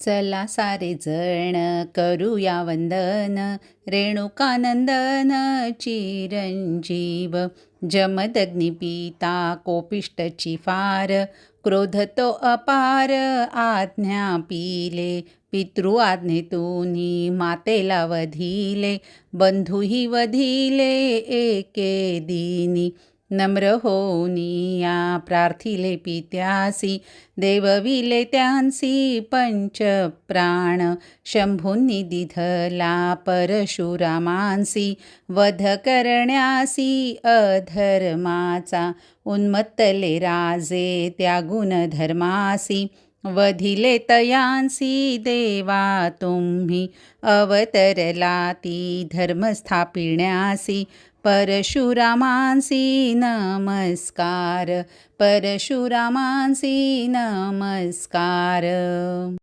चला सारे जण करूया वंदन. रेणुकानंदन चिरंजीव जमदग्निपिता कोपिष्टची फार क्रोध तो अपार आज्ञा पिले पितृ आज्ञेतूनी मातेला वधिले बंधूही वधिले एके दिनी नम्र होनिया प्रार्थिले पित्यासी देवविले त्यांसी पंच प्राण शंभूंनी दिधला परशुरामांसी वध करण्यासी अधर्माचा उन्मत्तले राजे त्या गुणधर्मासी वधिले तयांसी देवा तुम्ही अवतरला ती धर्म स्थापिण्यासी परशुरामांसी नमस्कार परशुरामांसी नमस्कार.